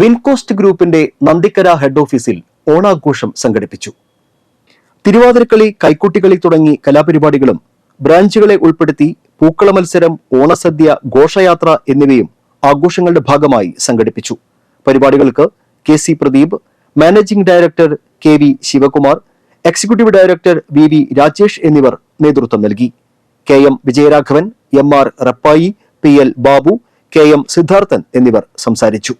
വിൻകോസ്റ്റ് ഗ്രൂപ്പിന്റെ നന്ദിക്കര ഹെഡ് ഓഫീസിൽ ഓണാഘോഷം സംഘടിപ്പിച്ചു. തിരുവാതിരക്കളി കൈക്കുട്ടികളി തുടങ്ങി കലാപരിപാടികളും ബ്രാഞ്ചുകളെ ഉൾപ്പെടുത്തി പൂക്കള മത്സരം ഓണസദ്യ ഘോഷയാത്ര എന്നിവയും ആഘോഷങ്ങളുടെ ഭാഗമായി സംഘടിപ്പിച്ചു. പരിപാടികൾക്ക് K C Pradeep managing director K V Sivakumar executive director V V Rajesh എന്നിവർ നേതൃത്വം നൽകി. K M Vijayaraghavan M R Rappai P L Babu K M Siddharthan എന്നിവർ സംസാരിച്ചു.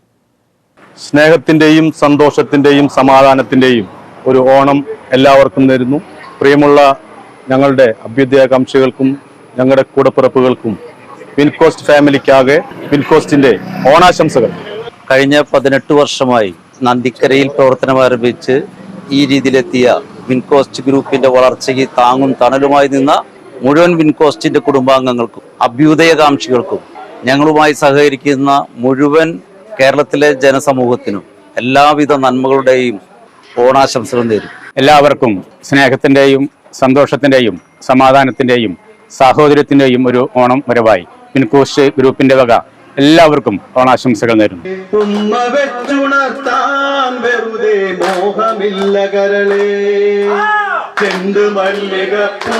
സ്നേഹത്തിന്റെയും സന്തോഷത്തിന്റെയും സമാധാനത്തിന്റെയും ഒരു ഓണം എല്ലാവർക്കും നേരുന്നു. പ്രിയമുള്ള ഞങ്ങളുടെ അഭ്യുദയകാംക്ഷികൾക്കും ഞങ്ങളുടെ കൂടപ്പിറപ്പുകൾക്കും വിൻകോസ്റ്റ് ഫാമിലിക്കാകെ വിൻകോസ്റ്റിന്റെ ഓണാശംസകൾ. കഴിഞ്ഞ പതിനെട്ട് വർഷമായി നന്ദിക്കരയിൽ പ്രവർത്തനം ആരംഭിച്ച് ഈ രീതിയിലെത്തിയ വിൻകോസ്റ്റ് ഗ്രൂപ്പിന്റെ വളർച്ചയ്ക്ക് താങ്ങും തണലുമായി നിന്ന മുഴുവൻ വിൻകോസ്റ്റിന്റെ കുടുംബാംഗങ്ങൾക്കും അഭ്യുദയകാംക്ഷികൾക്കും ഞങ്ങളുമായി സഹകരിക്കുന്ന മുഴുവൻ കേരളത്തിലെ ജനസമൂഹത്തിനും എല്ലാവിധ നന്മകളുടെയും ഓണാശംസകൾ നേരും എല്ലാവർക്കും സ്നേഹത്തിന്റെയും സന്തോഷത്തിന്റെയും സമാധാനത്തിന്റെയും സാഹോദര്യത്തിന്റെയും ഒരു ഓണം വരവായി. പിൻകോസ്റ്റ് ഗ്രൂപ്പിന്റെ വക എല്ലാവർക്കും ഓണാശംസകൾ നേരും കരളേ. മല്ലിക പൂ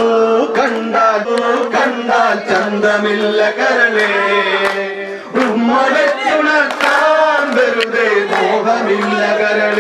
കണ്ടാൽ കണ്ടാൽ ചന്തമില്ല കരളേ. ഉമ്മ बिंद कर